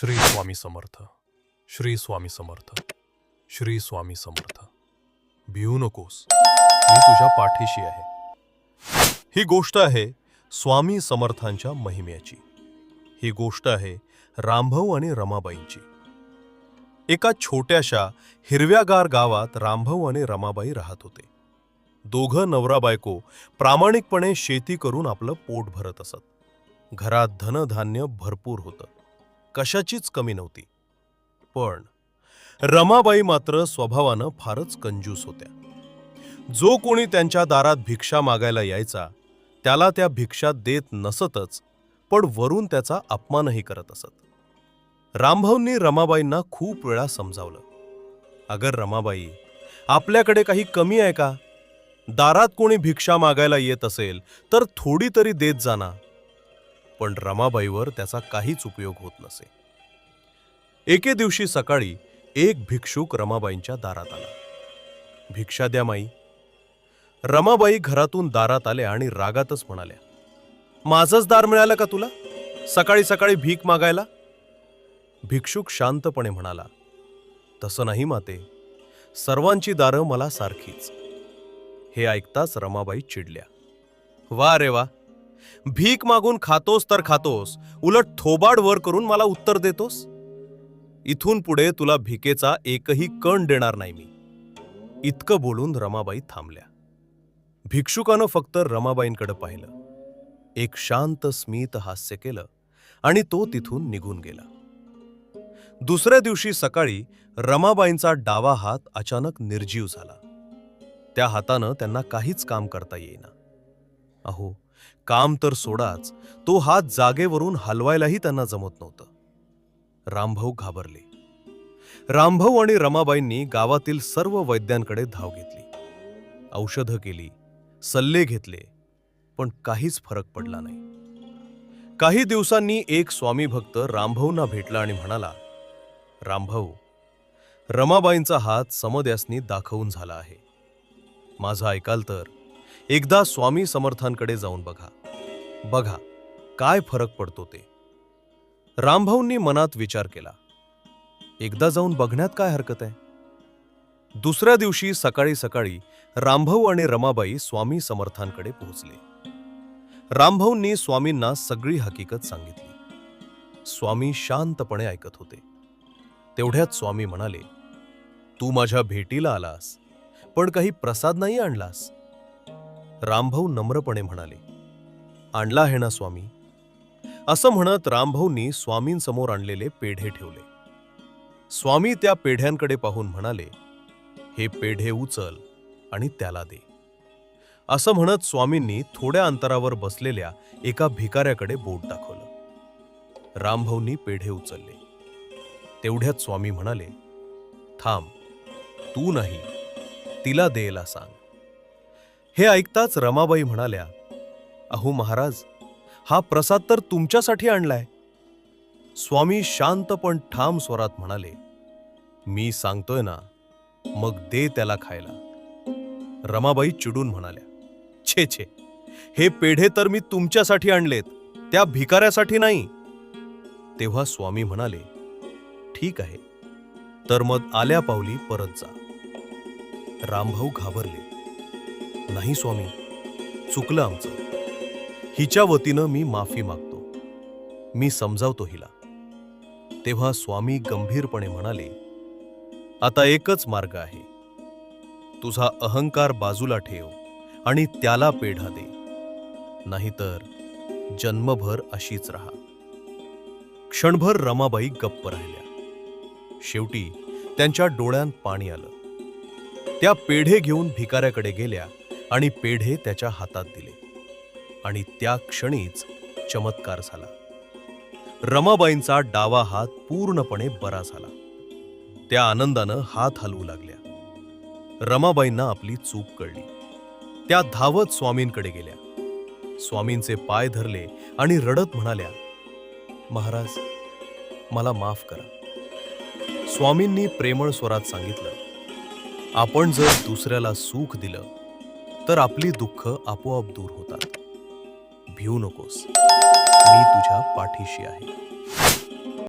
श्री स्वामी समर्थ श्री स्वामी समर्थ श्री स्वामी समर्थ. भिवू नकोस मी तुझ्या पाठीशी आहे. ही गोष्ट आहे स्वामी समर्थांच्या महिम्याची ही गोष्ट आहे रामभाऊ आणि रमाबाईंची. एका छोट्याशा हिरव्यागार गावात रामभाऊ आणि रमाबाई राहत होते. दोघं नवरा बायको प्रामाणिकपणे शेती करून आपलं पोट भरत असत. घरात धनधान्य भरपूर होतं. कशाचीच कमी नव्हती. पण रमाबाई मात्र स्वभावानं फारच कंजूस होत्या. जो कोणी त्यांच्या दारात भिक्षा मागायला यायचा त्याला त्या भिक्षा देत नसतच पण वरून त्याचा अपमानही करत असत. रामभाऊंनी रमाबाईंना खूप वेळा समजावलं. अगर रमाबाई आपल्याकडे काही कमी आहे का? दारात कोणी भिक्षा मागायला येत असेल तर थोडी तरी देत जाणार पण रमाबाईवर त्याचा काहीच उपयोग होत नसे. एके दिवशी सकाळी एक भिक्षुक रमाबाईंच्या दारात आला. भिक्षा द्या माई. रमाबाई घरातून दारात आल्या आणि रागातच म्हणाल्या माझंच दार मिळालं का तुला? सकाळी सकाळी भीक मागायला? भिक्षुक शांतपणे म्हणाला तसं नाही माते सर्वांची दारं मला सारखीच. हे ऐकताच रमाबाई चिडल्या वा रे वा भीक मागून खातोस तर खातोस. उलट थोबाड वर करून मला उत्तर देतोस? इथून पुढे तुला भिकेचा एकही कण देणार नाही मी. इतकं बोलून रमाबाई थांबल्या. भिक्षुकानं फक्त रमाबाईंकडे पाहिलं. एक शांत स्मित हास्य केलं आणि तो तिथून निघून गेला. दुसऱ्या दिवशी सकाळी रमाबाईंचा डावा हात अचानक निर्जीव झाला. त्या हातानं त्यांना काहीच काम करता येईना. अहो काम तर सोडाच तो हात जागेवरून हलवायलाही त्यांना जमत नव्हतं. रामभाऊ घाबरले. रामभाऊ आणि रमाबाईंनी गावातील सर्व वैद्यांकडे धाव घेतली. औषधं केली सल्ले घेतले पण काहीच फरक पडला नाही. काही दिवसांनी एक स्वामी भक्त रामभाऊंना भेटला आणि म्हणाला रामभाऊ रमाबाईंचा हात समद्यासनी दाखवून झाला आहे. माझं ऐकाल तर एकदा स्वामी समर्थांकडे जाऊन बघा. बघा काय फरक पडतो ते. रामभाऊंनी मनात विचार केला. एकदा जाऊन बघण्यात काय हरकत आहे? दुसऱ्या दिवशी सकाळी सकाळी रामभाऊ आणि रमाबाई स्वामी समर्थांकडे पोहोचले. रामभाऊंनी स्वामींना सगळी हकीकत सांगितली. स्वामी शांतपणे ऐकत होते. तेवढ्यात स्वामी म्हणाले तू माझ्या भेटीला आलास पण काही प्रसाद नाही आणलास. रामभाऊ नम्रपणे म्हणाले आणला आहे ना स्वामी. असं म्हणत रामभाऊंनी स्वामींसमोर आणलेले पेढे ठेवले. स्वामी त्या पेढ्यांकडे पाहून म्हणाले हे पेढे उचल आणि त्याला दे. असं म्हणत स्वामींनी थोड्या अंतरावर बसलेल्या एका भिकाऱ्याकडे बोट दाखवलं. रामभाऊंनी पेढे उचलले. तेवढ्यात स्वामी म्हणाले थांब तू नाही तिला देला सांग. हे ऐकताच रमाबाई म्हणाल्या अहो महाराज हा प्रसाद तर तुमच्यासाठी आणलाय. स्वामी शांत पण ठाम स्वरात म्हणाले मी सांगतोय ना मग दे त्याला खायला. रमाबाई चिडून म्हणाल्या छे छे हे पेढे तर मी तुमच्यासाठी आणलेत त्या भिकाऱ्यासाठी नाही. तेव्हा स्वामी म्हणाले ठीक आहे तर मग आल्या पावली परत जा. रामभाऊ घाबरले. नाही स्वामी चुकलं आमचं. हिच्या वतीनं मी माफी मागतो. मी समजावतो हिला. तेव्हा स्वामी गंभीरपणे म्हणाले आता एकच मार्ग आहे. तुझा अहंकार बाजूला ठेव आणि त्याला पेढा दे. नाहीतर जन्मभर अशीच राहा. क्षणभर रमाबाई गप्प राहिल्या. शेवटी त्यांच्या डोळ्यांत पाणी आलं. त्या पेढे घेऊन भिकाऱ्याकडे गेल्या आणि पेढे त्याच्या हातात दिले. आणि त्या क्षणीच चमत्कार झाला. रमाबाईंचा डावा हात पूर्णपणे बरा झाला. त्या आनंदानं हात हलवू लागल्या. रमाबाईंना आपली चूक कळली. त्या धावत स्वामींकडे गेल्या. स्वामींचे पाय धरले आणि रडत म्हणाल्या महाराज मला माफ करा. स्वामींनी प्रेमळ स्वरात सांगितलं आपण जर दुसऱ्याला सुख दिलं तर आपली दुःख आपोआप दूर होतात. भिवू नकोस. मी तुझ्या पाठीशी आहे.